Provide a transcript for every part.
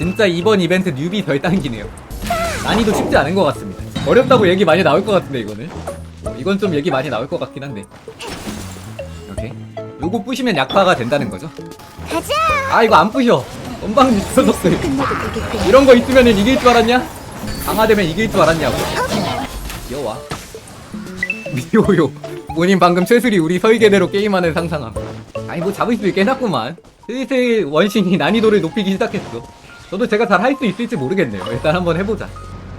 진짜 이번 이벤트 뉴비 덜 당기네요. 난이도 쉽지 않은 것 같습니다. 어렵다고 얘기 많이 나올 것 같은데 이거는. 어, 이건 좀 얘기 많이 나올 것 같긴 한데. 이렇게. 요거 부시면 약화가 된다는 거죠. 가자. 아 이거 안 부셔. 건방 미쳐졌어요. 이런 거 있으면 이길 줄 알았냐? 강화되면 이길 줄 알았냐고. 귀여워. 미호요. 본인 방금 최술이 우리 설계대로 게임하는 상상함. 아니 뭐 잡을 수 있겠났구만. 슬슬 원신이 난이도를 높이기 시작했어. 저도 제가 잘 할 수 있을지 모르겠네요. 일단 한번 해보자.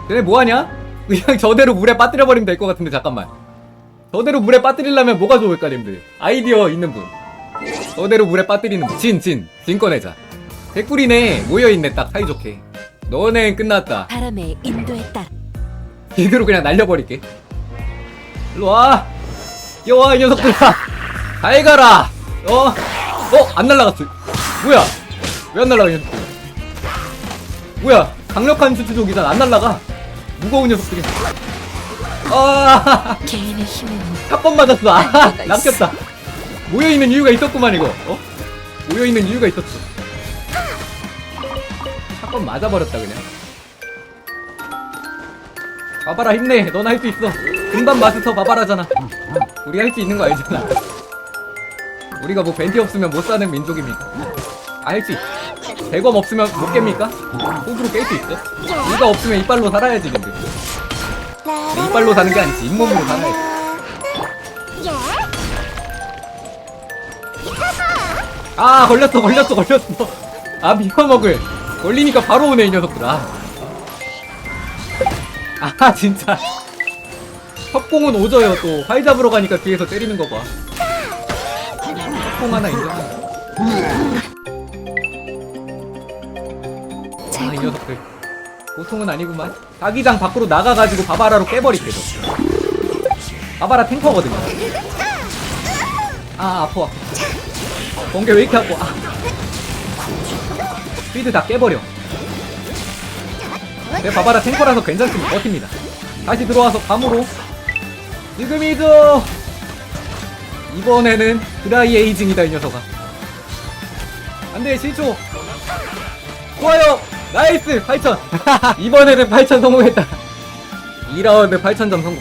그래 뭐하냐? 그냥 저대로 물에 빠뜨려 버리면 될 것 같은데 잠깐만. 저대로 물에 빠뜨리려면 뭐가 좋을까 님들? 아이디어 있는 분. 저대로 물에 빠뜨리는 분. 진, 진. 진 꺼내자. 개꿀이네. 모여있네 딱 사이좋게. 너넨 끝났다. 바람의 인도에 따라 이대로 그냥 날려버릴게. 일로 와. 여와 이 녀석들아. 잘 가라. 어? 어? 안 날라갔어. 뭐야? 왜 안 날라가 이 녀석들? 뭐야? 강력한 수트족이잖아. 안 날라가. 무거운 녀석들이. 아, 개인의 힘은 한번 맞았어. 아, 한계가. 낚였다. 모여있는 이유가 있었구만, 이거. 어? 모여있는 이유가 있었어. 한번 맞아버렸다, 그냥. 바바라 힘내. 넌 할 수 있어. 금방 마스터 바바라잖아. 우리 할수 있는 거 알잖아. 우리가 뭐 벤티 없으면 못 사는 민족입니까? 알지? 대검 없으면 못 깹니까? 호구로 깰 수 있어? 이가 없으면 이빨로 살아야지, 근데. 이빨로 사는 게 아니지. 잇몸으로 살아야지. 아 걸렸어 걸렸어 걸렸어 아 미워먹을 걸리니까 바로 오네 이 녀석들 아, 아 진짜 협공은 오져요 또 활 잡으러 가니까 뒤에서 때리는 거봐 협공 하나 인정한 아 이 녀석들 보통은 아니구만. 자기장 밖으로 나가가지고 바바라로 깨버릴게 저 바바라 탱커거든요. 아 아파. 번개 왜 이렇게 아파? 아. 스피드 다 깨버려. 내 바바라 탱커라서 괜찮습니다 버팁니다. 다시 들어와서 감으로. 지금이죠 이번에는 드라이 에이징이다 이 녀석아. 안 돼 실초 좋아요 나이스! 8000 이번에는 8000 성공했다. 2라운드 8000점 성공.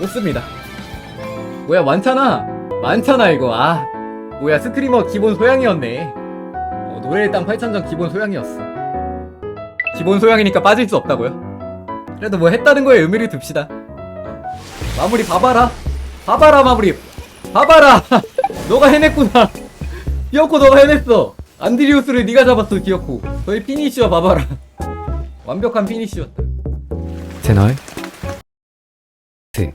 좋습니다. 뭐야 많잖아. 많잖아 이거. 아 뭐야 스트리머 기본 소양이었네. 어, 노래 일단 8000점 기본 소양이었어. 기본 소양이니까 빠질 수 없다고요? 그래도 뭐 했다는 거에 의미를 둡시다. 마무리 봐봐라. 봐봐라 마무리. 봐봐라. 너가 해냈구나. 기어코 너가 해냈어 안드리우스를 네가 잡았어 기어코. 너의 피니쉬와 봐봐라. 완벽한 피니쉬였다. 채널 트